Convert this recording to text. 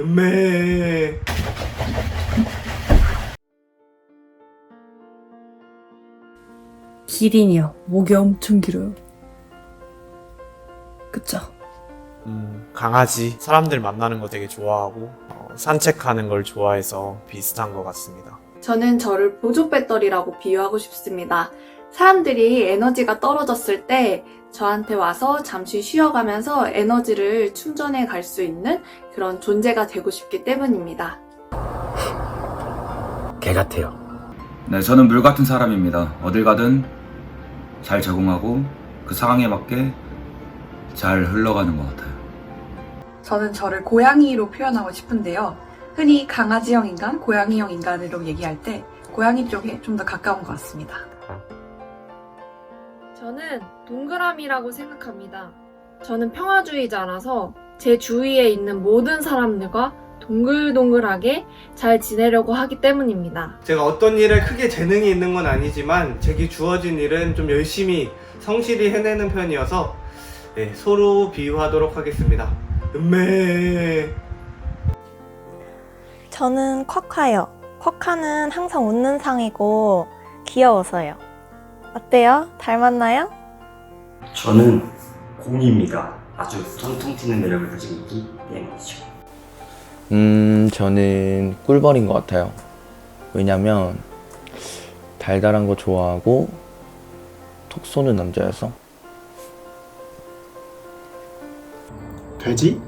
음메. 기린이요. 목이 엄청 길어요. 그쵸? 음, 강아지. 사람들 만나는 거 되게 좋아하고, 어, 산책하는 걸 좋아해서 비슷한 것 같습니다. 저는 저를 보조 배터리라고 비유하고 싶습니다. 사람들이 에너지가 떨어졌을 때 저한테 와서 잠시 쉬어가면서 에너지를 충전해 갈 수 있는 그런 존재가 되고 싶기 때문입니다. 개 같아요. 네, 저는 물 같은 사람입니다. 어딜 가든 잘 적응하고 그 상황에 맞게 잘 흘러가는 것 같아요. 저는 저를 고양이로 표현하고 싶은데요. 흔히 강아지형 인간, 고양이형 인간으로 얘기할 때 고양이 쪽에 좀 더 가까운 것 같습니다. 저는 동그라미라고 생각합니다. 저는 평화주의자라서 제 주위에 있는 모든 사람들과 동글동글하게 잘 지내려고 하기 때문입니다. 제가 어떤 일에 크게 재능이 있는 건 아니지만 제게 주어진 일은 좀 열심히 성실히 해내는 편이어서 네, 서로 비유하도록 하겠습니다. 음메. 저는 쿼카요. 쿼카는 항상 웃는 상이고 귀여워서요. 어때요? 닮았나요? 저는 공입니다. 아주 통통 튀는 매력을 가지고 있기 때문이죠. 음, 저는 꿀벌인 것 같아요. 왜냐면 달달한 거 좋아하고 톡 쏘는 남자여서 돼지?